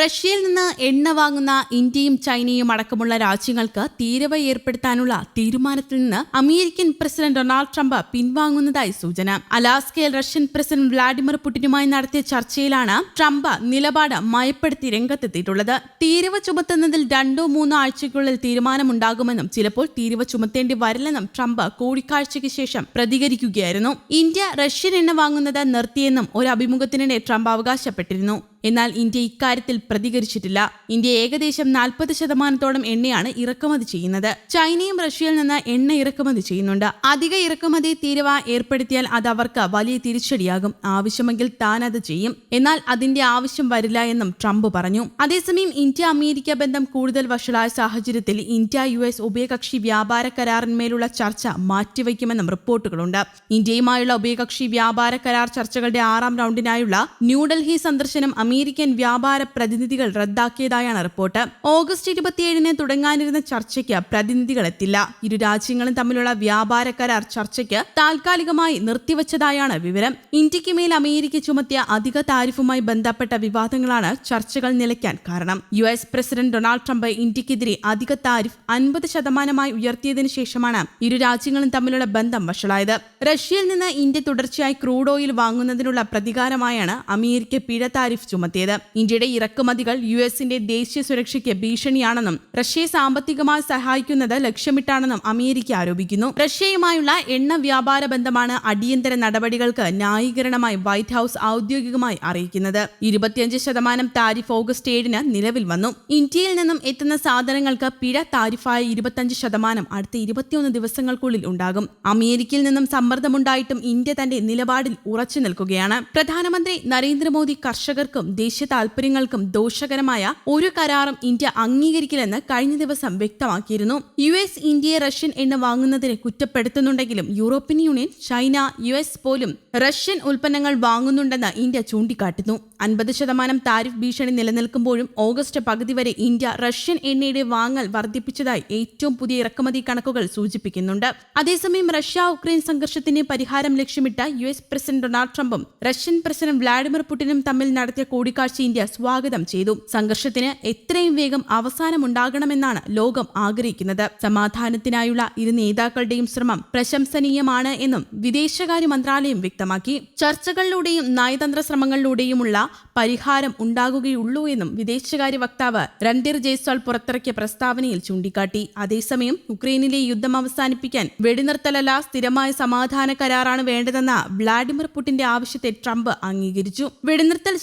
റഷ്യയിൽ നിന്ന് എണ്ണ വാങ്ങുന്ന ഇന്ത്യയും ചൈനയും അടക്കമുള്ള രാജ്യങ്ങൾക്ക് തീരവ ഏർപ്പെടുത്താനുള്ള തീരുമാനത്തിൽ നിന്ന് അമേരിക്കൻ പ്രസിഡന്റ് ഡൊണാൾഡ് ട്രംപ് പിൻവാങ്ങുന്നതായി സൂചന. അലാസ്കയിൽ റഷ്യൻ പ്രസിഡന്റ് വ്ളാഡിമിർ പുടിനുമായി നടത്തിയ ചർച്ചയിലാണ് ട്രംപ് നിലപാട് മയപ്പെടുത്തി രംഗത്തെത്തിയിട്ടുള്ളത്. തീരുവ ചുമത്തുന്നതിൽ രണ്ടോ മൂന്നോ ആഴ്ചയ്ക്കുള്ളിൽ തീരുമാനമുണ്ടാകുമെന്നും ചിലപ്പോൾ തീരുവ ചുമത്തേണ്ടി വരില്ലെന്നും ട്രംപ് കൂടിക്കാഴ്ചയ്ക്ക് ശേഷം പ്രതികരിക്കുകയായിരുന്നു. ഇന്ത്യ റഷ്യൻ എണ്ണ വാങ്ങുന്നത് നിർത്തിയെന്നും ഒരു അഭിമുഖത്തിനിടെ ട്രംപ് അവകാശപ്പെട്ടിരുന്നു. എന്നാൽ ഇന്ത്യ ഇക്കാര്യത്തിൽ പ്രതികരിച്ചിട്ടില്ല. ഇന്ത്യ ഏകദേശം നാൽപ്പത് ശതമാനത്തോളം എണ്ണയാണ് ഇറക്കുമതി ചെയ്യുന്നത്. ചൈനയും റഷ്യയിൽ നിന്ന് എണ്ണ ഇറക്കുമതി ചെയ്യുന്നുണ്ട്. അധിക ഇറക്കുമതി തീരുവ ഏർപ്പെടുത്തിയാൽ അത് അവർക്ക് വലിയ തിരിച്ചടിയാകും. ആവശ്യമെങ്കിൽ താൻ അത് ചെയ്യും. എന്നാൽ അതിന്റെ ആവശ്യം വരില്ല എന്നും ട്രംപ് പറഞ്ഞു. അതേസമയം ഇന്ത്യ അമേരിക്ക ബന്ധം കൂടുതൽ വഷളായ സാഹചര്യത്തിൽ ഇന്ത്യ യു എസ് ഉഭയകക്ഷി വ്യാപാര കരാറിന്മേലുള്ള ചർച്ച മാറ്റിവെക്കുമെന്നും റിപ്പോർട്ടുകളുണ്ട്. ഇന്ത്യയുമായുള്ള ഉഭയകക്ഷി വ്യാപാര കരാർ ചർച്ചകളുടെ ആറാം റൗണ്ടിനായുള്ള ന്യൂഡൽഹി സന്ദർശനം അമേരിക്കൻ വ്യാപാര പ്രതിനിധികൾ റദ്ദാക്കിയതായാണ് റിപ്പോർട്ട്. ഓഗസ്റ്റ് ഇരുപത്തിയേഴിന് തുടങ്ങാനിരുന്ന ചർച്ചയ്ക്ക് പ്രതിനിധികൾ എത്തില്ല. ഇരു രാജ്യങ്ങളും തമ്മിലുള്ള വ്യാപാര കരാർ ചർച്ചയ്ക്ക് താൽക്കാലികമായി നിർത്തിവച്ചതായാണ് വിവരം. ഇന്ത്യയ്ക്ക് മേൽ അമേരിക്ക ചുമത്തിയ അധിക താരിഫുമായി ബന്ധപ്പെട്ട വിവാദങ്ങളാണ് ചർച്ചകൾ നിലയ്ക്കാൻ കാരണം. U S president Donald Trump ഇന്ത്യക്കെതിരെ അധിക താരിഫ് അൻപത് ശതമാനമായി ഉയർത്തിയതിനു ശേഷമാണ് ഇരു രാജ്യങ്ങളും തമ്മിലുള്ള ബന്ധം വഷളായത്. റഷ്യയിൽ നിന്ന് ഇന്ത്യ തുടർച്ചയായി ക്രൂഡ് ഓയിൽ വാങ്ങുന്നതിനുള്ള പ്രതികാരമായാണ് അമേരിക്ക പിഴ താരിഫ് ചുമത്തിയത് ഇന്ത്യയുടെ ഇറക്കുമതികൾ യു എസിന്റെ ദേശീയ സുരക്ഷയ്ക്ക് ഭീഷണിയാണെന്നും റഷ്യയെ സാമ്പത്തികമായി സഹായിക്കുന്നത് ലക്ഷ്യമിട്ടാണെന്നും അമേരിക്ക ആരോപിക്കുന്നു. റഷ്യയുമായുള്ള എണ്ണ വ്യാപാര ബന്ധമാണ് അടിയന്തര നടപടികൾക്ക് ന്യായീകരണമായി വൈറ്റ് ഹൌസ് ഔദ്യോഗികമായി അറിയിക്കുന്നത്. ഇരുപത്തിയഞ്ച് ശതമാനം താരിഫ് ഓഗസ്റ്റ് ഏഴിന് നിലവിൽ വന്നു. ഇന്ത്യയിൽ നിന്നും എത്തുന്ന സാധനങ്ങൾക്ക് പിഴ താരിഫായ ഇരുപത്തിയഞ്ച് ശതമാനം അടുത്ത ഇരുപത്തിയൊന്ന് ദിവസങ്ങൾക്കുള്ളിൽ ഉണ്ടാകും. അമേരിക്കയിൽ നിന്നും സമ്മർദ്ദമുണ്ടായിട്ടും ഇന്ത്യ തന്റെ നിലപാടിൽ ഉറച്ചു നിൽക്കുകയാണ്. പ്രധാനമന്ത്രി നരേന്ദ്രമോദി കർഷകർക്കും ദേശീയ താൽപര്യങ്ങൾക്കും ദോഷകരമായ ഒരു കരാറും ഇന്ത്യ അംഗീകരിക്കില്ലെന്ന് കഴിഞ്ഞ ദിവസം വ്യക്തമാക്കിയിരുന്നു. യു എസ് ഇന്ത്യയെ റഷ്യൻ എണ്ണ വാങ്ങുന്നതിനെ കുറ്റപ്പെടുത്തുന്നുണ്ടെങ്കിലും European Union China U S പോലും റഷ്യൻ ഉൽപ്പന്നങ്ങൾ വാങ്ങുന്നുണ്ടെന്ന് ഇന്ത്യ ചൂണ്ടിക്കാട്ടുന്നു. അൻപത് ശതമാനം താരിഫ് ഭീഷണി നിലനിൽക്കുമ്പോഴും ഓഗസ്റ്റ് പകുതി വരെ ഇന്ത്യ റഷ്യൻ എണ്ണയുടെ വാങ്ങൽ വർദ്ധിപ്പിച്ചതായി ഏറ്റവും പുതിയ ഇറക്കുമതി കണക്കുകൾ സൂചിപ്പിക്കുന്നുണ്ട്. അതേസമയം റഷ്യ ഉക്രൈൻ സംഘർഷത്തിന് പരിഹാരം ലക്ഷ്യമിട്ട് യു എസ് പ്രസിഡന്റ് ഡൊണാൾഡ് ട്രംപും റഷ്യൻ പ്രസിഡന്റ് വ്ളാഡിമിർ പുടിനും തമ്മിൽ നടത്തിയ കൂടിക്കാഴ്ച ഇന്ത്യ സ്വാഗതം ചെയ്തു. സംഘർഷത്തിന് എത്രയും വേഗം അവസാനമുണ്ടാകണമെന്നാണ് ലോകം ആഗ്രഹിക്കുന്നത്. സമാധാനത്തിനായുള്ള ഇരു നേതാക്കളുടെയും ശ്രമം പ്രശംസനീയമാണ് എന്നും വിദേശകാര്യ മന്ത്രാലയം വ്യക്തമാക്കി. ചർച്ചകളിലൂടെയും നയതന്ത്ര ശ്രമങ്ങളിലൂടെയുമുള്ള പരിഹാരം ഉണ്ടാകുകയുള്ളൂ എന്നും വിദേശകാര്യ വക്താവ് രൺധീർ ജയ്സ്വാൾ പുറത്തിറക്കിയ പ്രസ്താവനയിൽ ചൂണ്ടിക്കാട്ടി. അതേസമയം ഉക്രൈനിലെ യുദ്ധം അവസാനിപ്പിക്കാൻ വെടിനിർത്തലല്ല സ്ഥിരമായ സമാധാന കരാറാണ് വേണ്ടതെന്ന വ്ളാഡിമിർ പുടിന്റെ ആവശ്യത്തെ ട്രംപ് അംഗീകരിച്ചു. വെടിനിർത്തൽ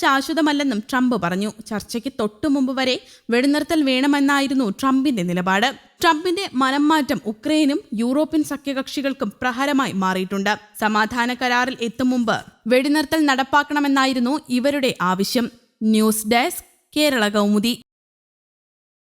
ശാശ്വതമല്ലെന്നും ട്രംപ് പറഞ്ഞു. ചർച്ചയ്ക്ക് തൊട്ടു മുമ്പ് വരെ വെടിനിർത്തൽ വേണമെന്നായിരുന്നു ട്രംപിന്റെ നിലപാട്. ട്രംപിന്റെ മനംമാറ്റം ഉക്രൈനും യൂറോപ്യൻ സഖ്യകക്ഷികൾക്കും പ്രഹരമായി മാറിയിട്ടുണ്ട്. സമാധാന കരാറിൽ എത്തും മുമ്പ് വെടിനിർത്തൽ നടപ്പാക്കണമെന്നായിരുന്നു ഇവരുടെ ആവശ്യം. News desk Kerala Kaumudi.